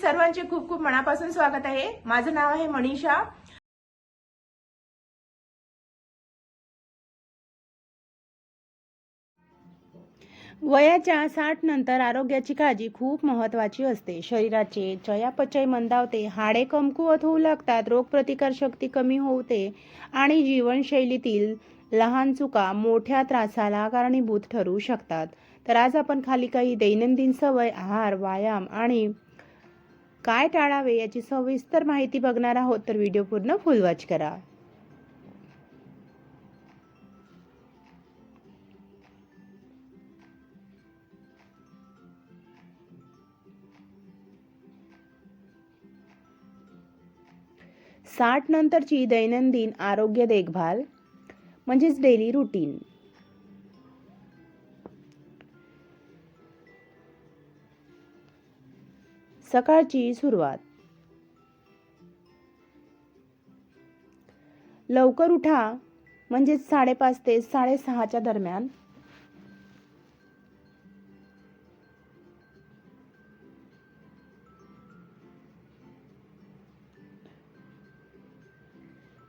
सर्वांचे खूप खूप मनापासून स्वागत आहे. माझं नाव आहे मनीषा. वयाच्या साठ नंतर आरोग्याची काळजी खूप महत्वाची असते. शरीराचे चयापचय मंदावते हाडे कमकुवत होऊ लागतात रोगप्रतिकार शक्ती कमी होते आणि जीवनशैलीतील लहान चुका मोठ्या त्रासाला कारणीभूत ठरू शकतात. तर आज आपण खाली काही दैनंदिन सवय आहार व्यायाम आणि काय टाळावे याची सविस्तर माहिती बघणार आहोत तर व्हिडिओ पूर्ण फुल वॉच करा. साठ नंतरची दैनंदिन आरोग्य देखभाल म्हणजेच डेली रुटीन. सकाळची सुरुवात. लवकर उठा म्हणजेच साडेपाच ते साडेसहाच्या दरम्यान.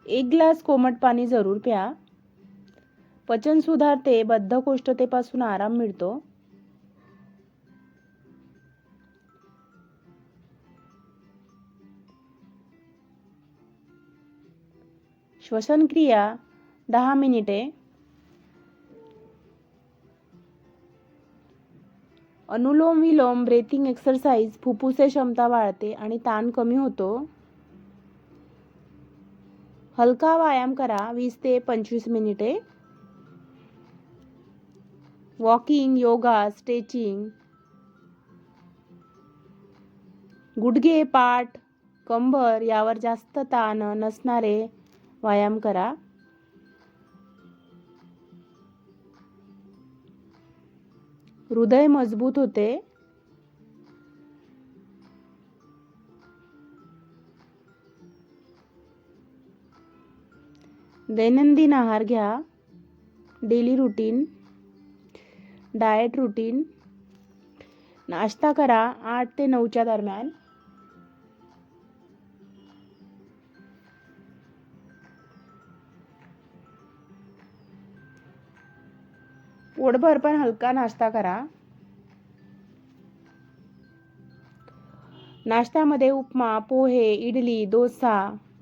एक ग्लास कोमट पाणी जरूर प्या. पचन सुधारते बद्धकोष्ठतेपासून आराम मिळतो. श्वसनक्रिया दहा मिनिटे. अनुलोम विलोम ब्रेथिंग एक्सरसाइज फुफ्फुसे क्षमता वाढते आणि ताण कमी होतो. हलका व्यायाम करा वीस ते पंचवीस मिनिटे. Walking yoga stretching. गुडघे पाठ कंबर यावर जास्त ताण नसणारे व्यायाम करा. हृदय मजबूत होते. दैनंदिन आहार घ्या. Daily routine diet routine. नाश्ता करा आठ ते नऊच्या दरम्यान. पोटभर पण हलका नाश्ता करा. नाश्त्यामध्ये उपमा पोहे इडली डोसा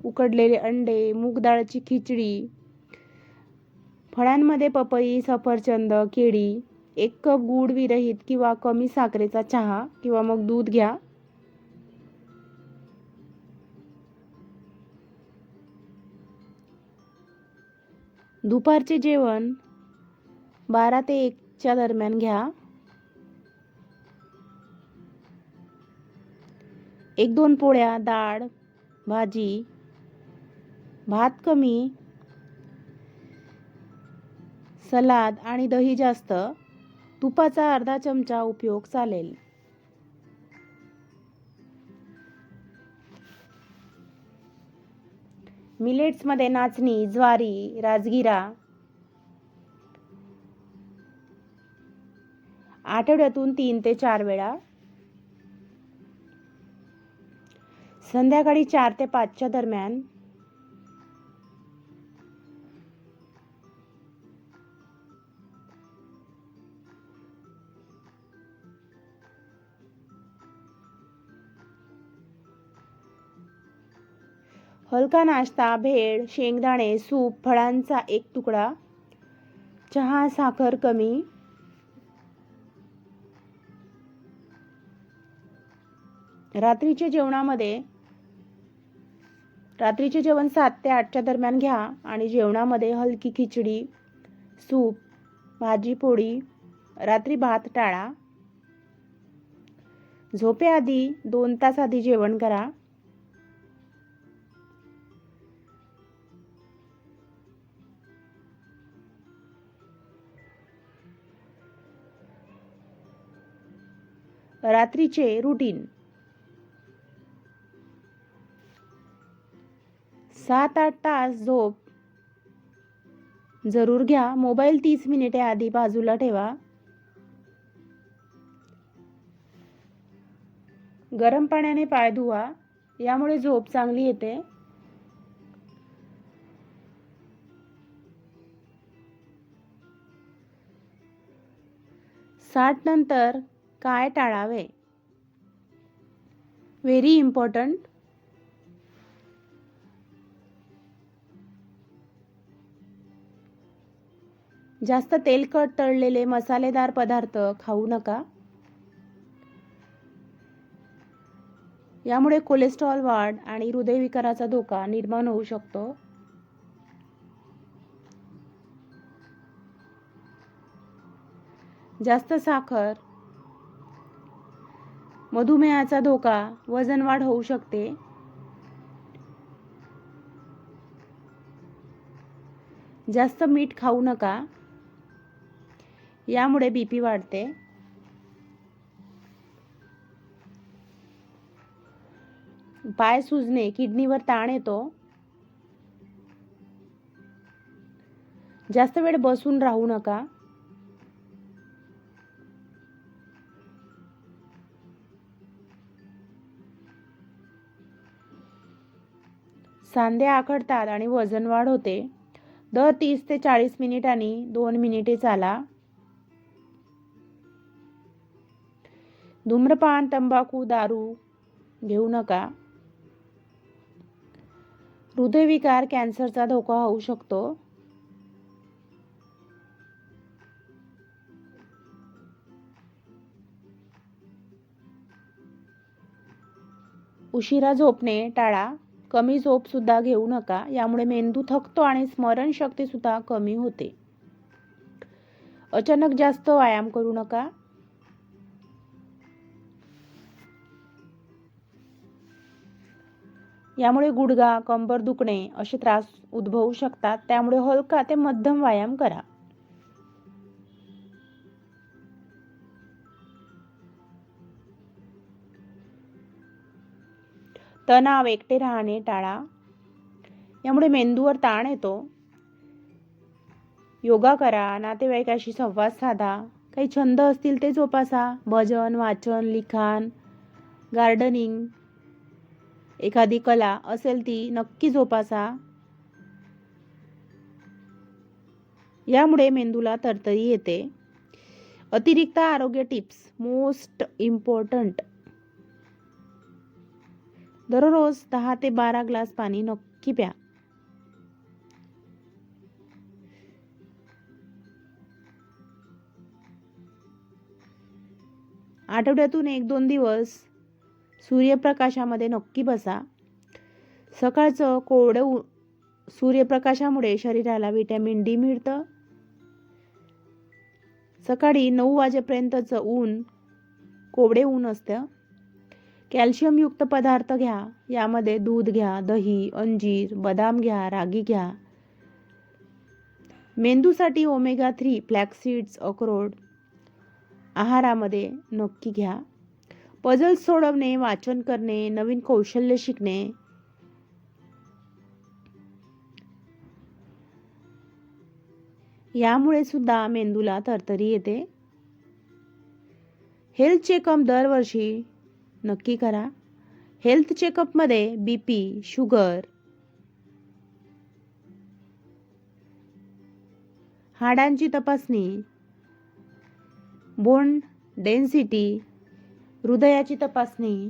उकडलेले अंडे मूगडाळची खिचडी फळांमध्ये पपई सफरचंद केळी एक कप गूळ विरहित किंवा कमी साखरेचा चहा किंवा मग दूध घ्या. दुपारचे जेवण बारा ते एकच्या दरम्यान घ्या. एक दोन पोळ्या डाळ भाजी भात कमी सलाद आणि दही जास्त. तुपाचा अर्धा चमचा उपयोग चालेल. मिलेट्समध्ये नाचणी ज्वारी राजगिरा आठवड्यातून तीन ते चार वेळा. संध्याकाळी चार ते पाचच्या दरम्यान हलका नाश्ता भेळ शेंगदाणे सूप फळांचा एक तुकडा चहा साखर कमी रात्रीच्या जेवणामध्ये रात्रीचे जेवण सात ते आठच्या दरम्यान घ्या आणि जेवणामध्ये हलकी खिचडी सूप भाजी पोळी रात्री भात टाळा. झोपेआधी दोन तास आधी जेवण करा. रात्रीचे रुटीन सात आठ तास झोप. जरूर घ्या. मोबाईल तीस मिनिटे आधी बाजूला ठेवा. गरम पाण्याने पाय धुवा. यामुळे झोप चांगली येते. साठ नंतर काय टाळावे? व्हेरी इम्पॉर्टंट जास्त तेलकट तळलेले मसालेदार पदार्थ खाऊ नका. यामुळे कोलेस्ट्रॉल वाढ आणि हृदयविकाराचा धोका निर्माण होऊ शकतो. जास्त साखर मधुमेहाचा धोका वजन वाढ होऊ शकते. जास्त मीठ खाऊ नका. यामुळे बीपी वाढते. पाय सुजणे किडनीवर ताण येतो. जास्त वेळ बसून राहू नका. सांधे आखडतात आणि वजन वाढ होते दर तीस ते चाळीस मिनिटांनी दोन मिनिटे चाला. धूम्रपान तंबाखू दारू घेऊ नका. हृदयविकार कॅन्सरचा धोका होऊ शकतो. उशिरा झोपणे टाळा. कमी झोप सुद्धा घेऊ नका. यामुळे मेंदू थकतो आणि स्मरणशक्ती सुद्धा कमी होते. अचानक जास्त व्यायाम करू नका. यामुळे गुडघा कंबर दुखणे असे त्रास उद्भवू शकतात. त्यामुळे हलका ते मध्यम व्यायाम करा. तणाव एकटे राहणे टाळा. यामुळे मेंदूवर ताण येतो. योगा करा नातेवाईकाशी संवाद साधा. काही छंद असतील ते जोपासा. भजन वाचन लिखाण गार्डनिंग एखादी कला असेल ती नक्की जोपासा. यामुळे मेंदूला तरतरी येते. अतिरिक्त आरोग्य टिप्स मोस्ट इम्पॉर्टंट. दररोज दहा ते बारा ग्लास पाणी नक्की प्या. आठवड्यातून एक दोन दिवस सूर्यप्रकाशामध्ये नक्की बसा. सकाळचं कोरडं सूर्यप्रकाशामुळे शरीराला व्हिटॅमिन डी मिळतं. सकाळी नऊ वाजेपर्यंतचं ऊन कोवडे ऊन असतं. कॅल्शियमयुक्त पदार्थ घ्या. यामध्ये दूध घ्या दही अंजीर बदाम घ्या रागी घ्या. मेंदूसाठी ओमेगा थ्री फ्लॅक्सीड्स अक्रोड आहारामध्ये नक्की घ्या. पझल सोडवणे वाचन करणे नवीन कौशल्य शिकणे. यामुळे सुद्धा मेंदूला तरतरी येते. हेल्थ चेकअप दरवर्षी नक्की करा. हेल्थ चेकअपमध्ये बी पी शुगर हाडांची तपासणी बोन डेन्सिटी हृदयाची तपासणी.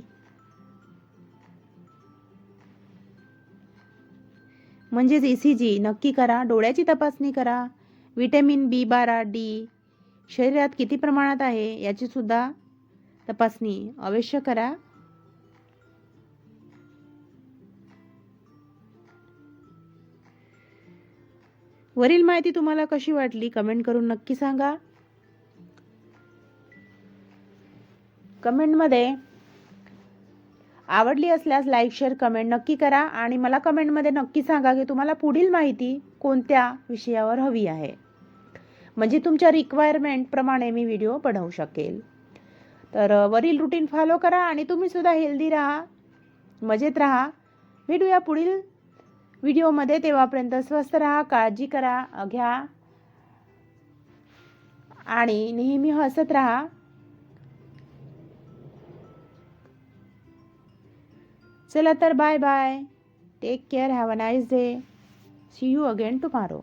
म्हणजेच ई सी जी नक्की करा. डोळ्याची तपासणी करा. विटॅमिन बी बारा डी शरीरात किती प्रमाणात आहे याची सुद्धा तपासणी अवश्य करा. वरील माहिती तुम्हाला कशी वाटली कमेंट करून नक्की सांगा. कमेंटमध्ये आवडली असल्यास लाईक शेअर कमेंट नक्की करा आणि मला कमेंटमध्ये नक्की सांगा की तुम्हाला पुढील माहिती कोणत्या विषयावर हवी आहे. म्हणजे तुमच्या रिक्वायरमेंटप्रमाणे मी व्हिडिओ बनवू शकेल. तर वरील रुटीन फॉलो करा आणि तुम्ही सुद्धा हेल्दी राहा मजेत राहा. भेटूया पुढील व्हिडिओमध्ये तेव्हापर्यंत स्वस्त राहा काळजी करा घ्या. आणि नेहमी हसत राहा. चला तर bye bye. Take care have a nice day see you again tomorrow